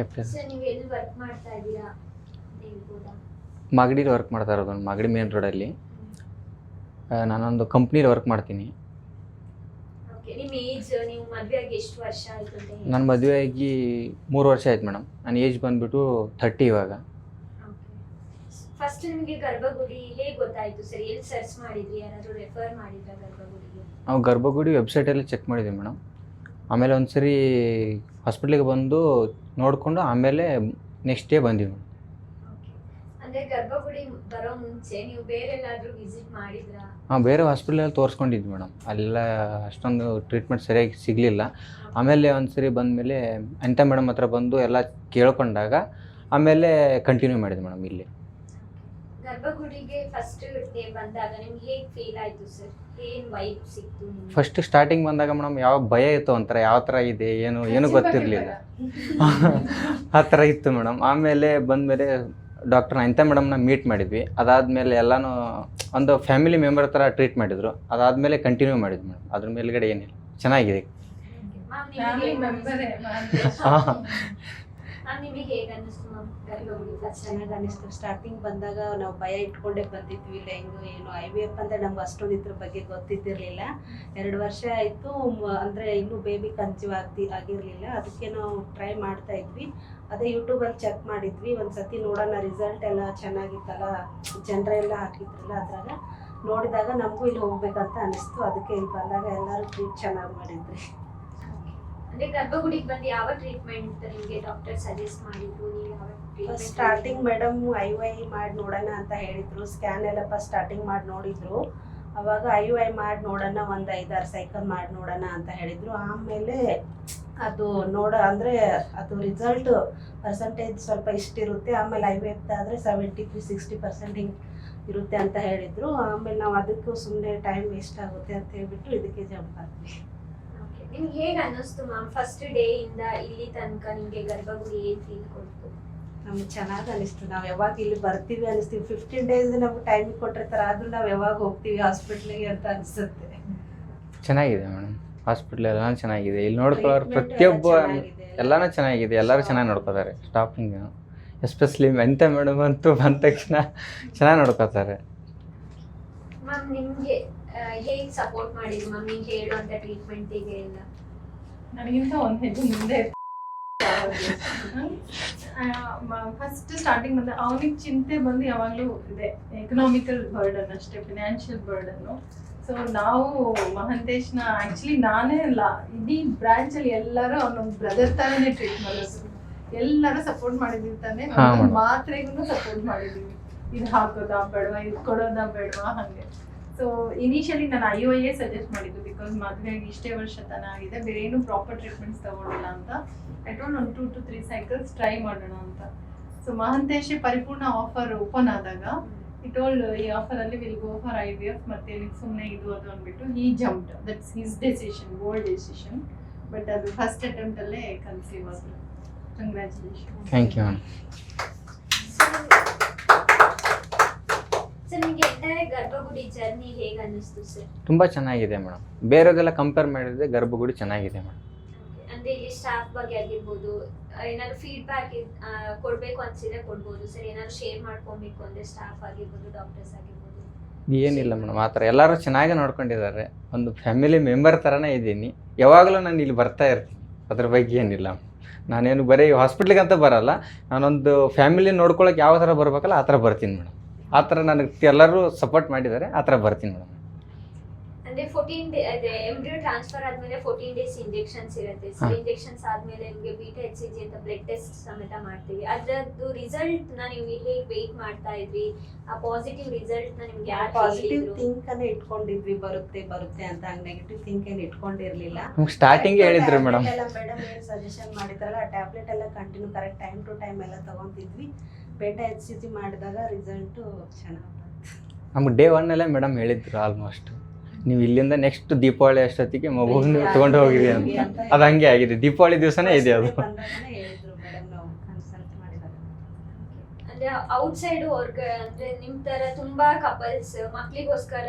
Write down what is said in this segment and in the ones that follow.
ಅಂತ ಮಾಗಡಿಲಿ ವರ್ಕ್ ಮಾಡ್ತಾ ಇರೋದು ಮಾಗಡಿ ಮೇನ್ ರೋಡಲ್ಲಿ ನಾನೊಂದು ಕಂಪ್ನೀಲಿ ವರ್ಕ್ ಮಾಡ್ತೀನಿ. ನನ್ನ ಮದುವೆ ಆಗಿ ಮೂರು ವರ್ಷ ಆಯ್ತು ಮೇಡಮ್ ನನ್ನ ಏಜ್ ಬಂದ್ಬಿಟ್ಟು ಥರ್ಟಿ ಇವಾಗ. ಫಸ್ಟ್ ನಿಮಗೆ ಗರ್ಭಗುಡಿ ಹೇಗೆ ಗೊತ್ತಾಯ್ತು ಸರ್? ಎಲ್ಲಿ ಸರ್ಚ್ ಮಾಡಿದ್ರಿ? ಯಾರಾದ್ರೂ ರೆಫರ್ ಮಾಡಿದ್ರ ಗರ್ಭಗುಡಿಗೆ? ನಾವು ಗರ್ಭಗುಡಿ ವೆಬ್ಸೈಟಲ್ಲಿ ಚೆಕ್ ಮಾಡಿದ್ವಿ ಮೇಡಮ್ ಆಮೇಲೆ ಒಂದು ಸರಿ ಹಾಸ್ಪಿಟ್ಲಿಗೆ ಬಂದು ನೋಡಿಕೊಂಡು ಆಮೇಲೆ ನೆಕ್ಸ್ಟ್ ಡೇ ಬಂದೀವಿ. ಮೇಡಮ್ ಅಂದ್ರೆ ಗರ್ಭಗುಡಿ ಬರೋ ಮುಂಚೆ ನೀವು ಬೇರೆ ಎಲ್ಲಾದ್ರೂ ವಿಸಿಟ್ ಮಾಡಿದ್ರಾ? ಹಾಂ ಬೇರೆ ಹಾಸ್ಪಿಟ್ಲಲ್ಲಿ ತೋರಿಸ್ಕೊಂಡಿದ್ವಿ ಮೇಡಮ್. ಅಲ್ಲೆಲ್ಲ ಅಷ್ಟೊಂದು ಟ್ರೀಟ್ಮೆಂಟ್ ಸರಿಯಾಗಿ ಸಿಗಲಿಲ್ಲ. ಆಮೇಲೆ ಒಂದು ಸರಿ ಬಂದಮೇಲೆ ಅಂತ ಮೇಡಮ್ ಹತ್ರ ಬಂದು ಎಲ್ಲ ಕೇಳ್ಕೊಂಡಾಗ ಆಮೇಲೆ ಕಂಟಿನ್ಯೂ ಮಾಡಿದ್ವಿ ಮೇಡಮ್ ಇಲ್ಲಿ. ಗರ್ಭಗುಡಿಗೆ ಫಸ್ಟ್ ಡೇ ಬಂದಾಗ ನಿಮ್ಗೆ ಹೇಗೆ ಫೀಲ್ ಆಯ್ತು ಸರ್ ಏನ್ ವೈಬ್ ಸಿಕ್ತು ನಿಮ್ಗೆ? ಫಸ್ಟ್ ಸ್ಟಾರ್ಟಿಂಗ್ ಬಂದಾಗ ಮೇಡಮ್ ಯಾವ ಭಯ ಇತ್ತು? ಒಂಥರ ಯಾವ ಥರ ಇದೆ? ಏನು ಏನು ಗೊತ್ತಿರಲಿಲ್ಲ. ಆ ಥರ ಇತ್ತು ಮೇಡಮ್ ಆಮೇಲೆ ಬಂದಮೇಲೆ ಡಾಕ್ಟರ್ ಮೇಡಮ್ ಮೇಡಮ್ನ ಮೀಟ್ ಮಾಡಿದ್ವಿ. ಅದಾದಮೇಲೆ ಎಲ್ಲನೂ ಒಂದು ಫ್ಯಾಮಿಲಿ ಮೆಂಬರ್ ಥರ ಟ್ರೀಟ್ ಮಾಡಿದರು. ಅದಾದಮೇಲೆ ಕಂಟಿನ್ಯೂ ಮಾಡಿದ್ವಿ ಮೇಡಮ್ ಅದ್ರ ಮೇಲ್ಗಡೆ ಏನಿಲ್ಲ. ಚೆನ್ನಾಗಿದೆ. ಮ್ಯಾಮ್ ಮೆಂಬರೇ ನಿಮಗೆ ಚೆನ್ನಾಗಿ ಸ್ಟಾರ್ಟಿಂಗ್ ಬಂದಾಗ ನಾವು ಭಯ ಇಟ್ಕೊಂಡೇ ಬಂದಿದ್ವಿ, ಇಲ್ಲ ಹೆಂಗು ಏನು ಐ ವಿ ಎಫ್ ಅಂದ್ರೆ ನಮ್ಗೆ ಅಷ್ಟೊಂದು ಇದ್ರ ಬಗ್ಗೆ ಗೊತ್ತಿದ್ದಿರಲಿಲ್ಲ. ಎರಡು ವರ್ಷ ಆಯಿತು ಅಂದರೆ ಇನ್ನೂ ಬೇಬಿ ಕನ್ಸೀವ್ ಆಗ್ತಿ, ಆಗಿರಲಿಲ್ಲ. ಅದಕ್ಕೆ ನಾವು ಟ್ರೈ ಮಾಡ್ತಾ ಇದ್ವಿ. ಅದೇ ಯೂಟ್ಯೂಬಲ್ಲಿ ಚೆಕ್ ಮಾಡಿದ್ವಿ. ಒಂದು ಸತಿ ನೋಡೋಣ ರಿಸಲ್ಟ್ ಎಲ್ಲ ಚೆನ್ನಾಗಿತ್ತಲ್ಲ, ಜನರೆಲ್ಲ ಹಾಕಿದ್ರಲ್ಲ ಅದ್ರಾಗ. ನೋಡಿದಾಗ ನಮಗೂ ಇಲ್ಲಿ ಹೋಗ್ಬೇಕಂತ ಅನಿಸ್ತು ಅದಕ್ಕೆ ಇಲ್ಲಿ ಬಂದಾಗ ಎಲ್ಲರೂ ಚೆನ್ನಾಗಿ ಮಾಡಿದ್ರಿ. ಅಂದ್ರೆ ಗರ್ಭಗುಡಿಗೆ ಬಂದು ಯಾವ ಟ್ರೀಟ್ಮೆಂಟ್ ನಿಮಗೆ ಡಾಕ್ಟರ್ ಸಜೆಸ್ಟ್ ಮಾಡಿದ್ರು? ನೀವು ಯಾವ first starting madam I Y ಮಾಡಿ ನೋಡೋಣ ಅಂತ ಹೇಳಿದ್ರು. ಸ್ಕ್ಯಾನ್ ಎಲ್ಲ ಫಸ್ಟ್ ಸ್ಟಾರ್ಟಿಂಗ್ ಮಾಡಿ ನೋಡಿದ್ರು. ಅವಾಗ ಐ ವೈ ಮಾಡಿ ನೋಡೋಣ ಒಂದು ಐದಾರು ಸೈಕಲ್ ಮಾಡಿ ನೋಡೋಣ ಅಂತ ಹೇಳಿದ್ರು. ಆಮೇಲೆ ಅದು ನೋಡ ಅಂದರೆ ಅದು ರಿಸಲ್ಟ್ ಪರ್ಸೆಂಟೇಜ್ ಸ್ವಲ್ಪ ಇಷ್ಟಿರುತ್ತೆ. ಆಮೇಲೆ ಐ ವೈ ಆದರೆ ಸೆವೆಂಟಿ ತ್ರೀ ಸಿಕ್ಸ್ಟಿ ಪರ್ಸೆಂಟ್ ಹಿಂಗೆ ಇರುತ್ತೆ ಅಂತ ಹೇಳಿದ್ರು. ಆಮೇಲೆ ನಾವು ಅದಕ್ಕೂ ಸುಮ್ಮನೆ ಟೈಮ್ ವೇಸ್ಟ್ ಆಗುತ್ತೆ ಅಂತ ಹೇಳ್ಬಿಟ್ಟು ಇದಕ್ಕೆ ಜಂಪ್ ಆದ್ವಿ. ನಿಮ್ಗೆ ಹೇಗೆ ಅನ್ನಿಸ್ತು ಮ್ಯಾಮ್ ಫಸ್ಟ್ ಡೇ ಇಂದ ಇಲ್ಲಿ ತನಕ ನಿಮಗೆ ಗರ್ಭಗುಡಿ ಏನು ಫೀಲ್ ಕೊಡ್ತು? ನಮ್ಗೆ ಚೆನ್ನಾಗಿ ಅನಿಸ್ತು ನಾವು ಯಾವಾಗ ಇಲ್ಲಿ ಬರ್ತೀವಿ ಅನಿಸ್ತೀವಿ ಫಿಫ್ಟೀನ್ ಡೇಸ್ ನಮ್ಗೆ ಟೈಮ್ ಕೊಟ್ಟಿರ್ತಾರೆ ಆದ್ರೂ ನಾವು ಯಾವಾಗ ಹೋಗ್ತೀವಿ ಹಾಸ್ಪಿಟ್ಲಿಗೆ ಅಂತ ಅನಿಸುತ್ತೆ. ಚೆನ್ನಾಗಿದೆ ಮೇಡಮ್ ಹಾಸ್ಪಿಟ್ಲ್ ಎಲ್ಲ ಚೆನ್ನಾಗಿದೆ. ಇಲ್ಲಿ ನೋಡ್ಕೊಳ್ಳೋರು ಪ್ರತಿಯೊಬ್ಬ ಎಲ್ಲನೂ ಚೆನ್ನಾಗಿದೆ. ಎಲ್ಲರೂ ಚೆನ್ನಾಗಿ ನೋಡ್ಕೋತಾರೆ. ಸ್ಟಾಫಿಂಗ್ ಎಸ್ಪೆಷಲಿ ಮೆಂತ ಮೇಡಮ್ ಅಂತೂ ಬಂದ ತಕ್ಷಣ ಚೆನ್ನಾಗಿ ನೋಡ್ಕೋತಾರೆ. ಮ್ಯಾಮ್ ನಿಮ್ಗೆ ಹೇಗೆ ಸಪೋರ್ಟ್ ಮಾಡಿದ್ರು ಮ್ಯಾಮ್ ನೀವು ಹೇಳುವಂತ ಟ್ರೀಟ್ಮೆಂಟಿಗೆ ಎಲ್ಲ? ನನಗಿಂತ ಒಂದು ಹೆಜ್ಜೆ ಮುಂದೆ ಫಸ್ಟ್ ಸ್ಟಾರ್ಟಿಂಗ್ ಬಂದ ಅವನಿಗೆ ಚಿಂತೆ ಬಂದು ಯಾವಾಗಲೂ ಇದೆ. ಎಕನಾಮಿಕಲ್ ಬರ್ಡನ್ ಅಷ್ಟೇ ಫಿನಾನ್ಷಿಯಲ್ ಬರ್ಡನ್ನು ಸೊ ನಾವು ಮಹಂತೇಶ್ನ ಆಕ್ಚುಲಿ ನಾನೇ ಅಲ್ಲ ಇಡೀ ಬ್ರಾಂಚ್ ಅಲ್ಲಿ ಎಲ್ಲರೂ ಅವನೊಂದು ಬ್ರದರ್ ಥರನೇ ಟ್ರೀಟ್ ಮಾಡೋದು. ಎಲ್ಲರೂ ಸಪೋರ್ಟ್ ಮಾಡಿದೀವಿ ತಾನೆ. ಮಾತ್ರೆಗೂ ಸಪೋರ್ಟ್ ಮಾಡಿದೀವಿ. ಇದು ಹಾಕೋದಾ ಬೇಡವಾ ಇದು ಕೊಡೋದಾ ಬೇಡವಾ ಹಾಗೆ. ಸೊ ಇನಿಷಿಯಲಿ ನಾನು ಐ ಒ ಎ ಸಜೆಸ್ಟ್ ಮಾಡಿದ್ದು ಬಿಕಾಸ್ ಮದುವೆಗೆ ಇಷ್ಟೇ ವರ್ಷ ತನ ಆಗಿದೆ. ಬೇರೆ ಏನು ಪ್ರಾಪರ್ ಟ್ರೀಟ್ಮೆಂಟ್ಸ್ ತಗೊಂಡಿಲ್ಲ ಅಂತ. ಅಟ್ಕೊಂಡು ಒಂದು two to three cycles try ಮಾಡೋಣ ಅಂತ. ಸೊ ಮಹಂತೇಶಿ ಪರಿಪೂರ್ಣ ಆಫರ್ ಓಪನ್ ಆದಾಗ ಇಟ್ ಓಲ್ ಈ ಆಫರ್ ಅಲ್ಲಿ will go for I V F ಮತ್ತೆ ಸುಮ್ಮನೆ ಇದು ಅದು ಅಂದ್ಬಿಟ್ಟು ಈ jumped that's his decision bold decision but ಅದು ಫಸ್ಟ್ ಅಟೆಂಪ್ಟ್ ಅಲ್ಲೇ ಕನ್ಸೀವ್ ಆದರು. ಕಂಗ್ರ್ಯಾಚುಲೇಷನ್ ಥ್ಯಾಂಕ್ ಯು ಗರ್ಭಗುಡಿ ಜರ್ನಿ ಹೇಗೆ ಅನ್ನಿಸ್ತು ಸರ್ ತುಂಬ ಚೆನ್ನಾಗಿದೆ ಮೇಡಮ್ ಬೇರೆದೆಲ್ಲ ಕಂಪೇರ್ ಮಾಡಿದ್ರೆ ಗರ್ಭಗುಡಿ ಚೆನ್ನಾಗಿದೆ ಮೇಡಮ್ ಅಂದ್ರೆ ಇಲ್ಲಿ ಸ್ಟಾಫ್ ಬಗ್ಗೆ ಆಗಿರ್ಬೋದು ಆ, ಏನಾದ್ರು ಫೀಡ್ಬ್ಯಾಕ್ ಕೊಡ್ಬೇಕು ಅನ್ಸಿದ್ರೆ ಕೊಡ್ಬೋದು ಸರ್ ಏನಾದ್ರು ಶೇರ್ ಮಾಡ್ಕೊಬೇಕು ಅಂದ್ರೆ ಸ್ಟಾಫ್ ಆಗಿರ್ಬೋದು ಡಾಕ್ಟರ್ಸ್ ಆಗಿರ್ಬೋದು. ಏನಿಲ್ಲ ಮೇಡಮ್ ಆ ಥರ. ಎಲ್ಲರೂ ಚೆನ್ನಾಗಿ ನೋಡ್ಕೊಂಡಿದ್ದಾರೆ. ಒಂದು ಫ್ಯಾಮಿಲಿ ಮೆಂಬರ್ ಥರನೇ ಇದ್ದೀನಿ. ಯಾವಾಗಲೂ ನಾನು ಇಲ್ಲಿ ಬರ್ತಾ ಇರ್ತೀನಿ. ಅದ್ರ ಬಗ್ಗೆ ಏನಿಲ್ಲ. ನಾನೇನು ಬರೀ ಹಾಸ್ಪಿಟ್ಲಿಗೆ ಅಂತ ಬರಲ್ಲ. ನಾನೊಂದು ಫ್ಯಾಮಿಲಿ ನೋಡ್ಕೊಳಕ್ಕೆ ಯಾವ ಥರ ಬರ್ಬೇಕಲ್ಲ ಆ ಥರ ಬರ್ತೀನಿ ಮೇಡಮ್ ಆ ಥರ ನನಗೆ ಎಲ್ಲರೂ ಸಪೋರ್ಟ್ ಮಾಡಿದ್ದಾರೆ ಆ ಥರ ಬರ್ತೀನಿ ಮೇಡಮ್. ಅಂದ್ರೆ ಫೋರ್ಟೀನ್ ಡೇ ಅದೇ ಎಂಬ್ರಿಯೋ ಟ್ರಾನ್ಸ್ಫರ್ ಆದ್ಮೇಲೆ ಫೋರ್ಟೀನ್ ಡೇಸ್ ಇಂಜೆಕ್ಷನ್ಸ್ ಇರುತ್ತೆ. ಸೊ ಇಂಜೆಕ್ಷನ್ಸ್ ಆದ್ಮೇಲೆ ನಿಮಗೆ ಬೀಟಾ ಎಚ್ ಸಿ ಜಿ ಅಂತ ಬ್ಲಡ್ ಟೆಸ್ಟ್ ಸಮೇತ ಮಾಡ್ತೀವಿ. ಅದ್ರದ್ದು ರಿಸಲ್ಟ್ನ ನೀವು ಹೇಗೆ ವೇಟ್ ಮಾಡ್ತಾ ಇದ್ವಿ ಆ ಪಾಸಿಟಿವ್ ರಿಸಲ್ಟ್ನ ನಿಮ್ಗೆ ಯಾರು ಪಾಸಿಟಿವ್ ಥಿಂಕ್ ಅನ್ನ ಇಟ್ಕೊಂಡಿದ್ವಿ ಬರುತ್ತೆ ಬರುತ್ತೆ ಅಂತ. ಹಂಗ್ ನೆಗೆಟಿವ್ ಥಿಂಕ್ ಏನು ಇಟ್ಕೊಂಡಿರ್ಲಿಲ್ಲ. ಸ್ಟಾರ್ಟಿಂಗ್ ಹೇಳಿದ್ರು ಮೇಡಮ್ ಮೇಡಮ್ ಏನು ಸಜೆಷನ್ ಮಾಡಿದ್ರಲ್ಲ ಆ ಟ್ಯಾಬ್ಲೆಟ್ ಎಲ್ಲ continue correct time to time ಎಲ್ಲ ತಗೊಂತಿದ್ವಿ. ಬೇಟ ಎಚ್ ಸಿ ಜಿ ಮಾಡಿದಾಗ ರಿಸಲ್ಟು ಚೆನ್ನಾಗಿ ನಮ್ಗೆ ಡೇ ಒನ್ನಲ್ಲೇ ಮೇಡಮ್ ಹೇಳಿದ್ರು ಆಲ್ಮೋಸ್ಟ್ ನೀವು ಇಲ್ಲಿಂದ ನೆಕ್ಸ್ಟ್ ದೀಪಾವಳಿ ಅಷ್ಟೊತ್ತಿಗೆ ಮಗು ತೊಗೊಂಡು ಹೋಗಿರಿ ಅಂತ. ಅದು ಹಂಗೆ ಆಗಿದೆ. ದೀಪಾವಳಿ ದಿವಸನೇ ಇದೆ ಅದು. ಹೇಳಿದ್ರು ಸೈಡ್ ಅಂದ್ರೆ ನಿಮ್ ತರ ತುಂಬಾ ಕಪಲ್ಸ್ ಮಕ್ಳಿಗೋಸ್ಕರ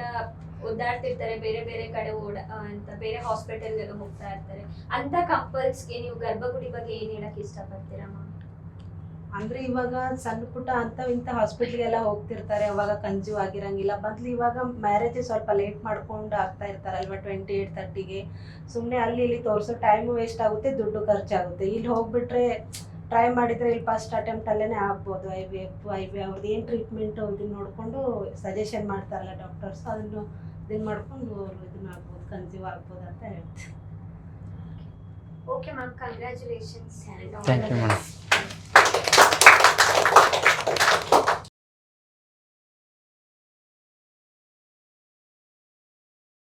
ಒದ್ದಾಡ್ತಿರ್ತಾರೆ ಬೇರೆ ಬೇರೆ ಕಡೆ ಓಡ ಅಂತ ಬೇರೆ ಹಾಸ್ಪಿಟಲ್ ಹೋಗ್ತಾ ಇರ್ತಾರೆ. ಅಂತ ಕಪಲ್ಸ್ಗೆ ನೀವು ಗರ್ಭಗುಡಿ ಬಗ್ಗೆ ಏನ್ ಹೇಳಕ್ ಇಷ್ಟಪಡ್ತೀರಾ ಅಂದ್ರೆ ಇವಾಗ ಸಣ್ಣ ಪುಟ್ಟ ಅಂತ ಇಂಥ ಹಾಸ್ಪಿಟ್ಲಿಗೆಲ್ಲ ಹೋಗ್ತಿರ್ತಾರೆ ಅವಾಗ ಕನ್ಸ್ಯೂ ಆಗಿರಂಗಿಲ್ಲ. ಬದಲು ಇವಾಗ ಮ್ಯಾರೇಜ್ ಸ್ವಲ್ಪ ಲೇಟ್ ಮಾಡ್ಕೊಂಡು ಆಗ್ತಾ ಇರ್ತಾರಲ್ವ ಟ್ವೆಂಟಿ ಏಟ್ ತರ್ಟಿಗೆ ಸುಮ್ಮನೆ ಅಲ್ಲಿ ಇಲ್ಲಿ ತೋರಿಸೋ ಟೈಮ್ ವೇಸ್ಟ್ ಆಗುತ್ತೆ ದುಡ್ಡು ಖರ್ಚಾಗುತ್ತೆ. ಇಲ್ಲಿ ಹೋಗ್ಬಿಟ್ರೆ ಟ್ರೈ ಮಾಡಿದ್ರೆ ಇಲ್ಲಿ ಫಸ್ಟ್ ಅಟೆಂಪ್ಟ್ ಅಲ್ಲೇ ಆಗ್ಬೋದು. I V F I V ಅವ್ರದ್ದು ಏನು ಟ್ರೀಟ್ಮೆಂಟ್ ಇದನ್ನ ನೋಡಿಕೊಂಡು ಸಜೆಷನ್ ಮಾಡ್ತಾರಲ್ಲ ಡಾಕ್ಟರ್ಸ್ ಅದನ್ನು ಇದನ್ನ ಮಾಡ್ಕೊಂಡು ಅವರು ಇದನ್ನ ಆಗ್ಬೋದು ಕನ್ಸ್ಯೂ ಆಗ್ಬೋದು ಅಂತ ಹೇಳ್ತೀನಿ. Okay ma'am congratulations thank you madam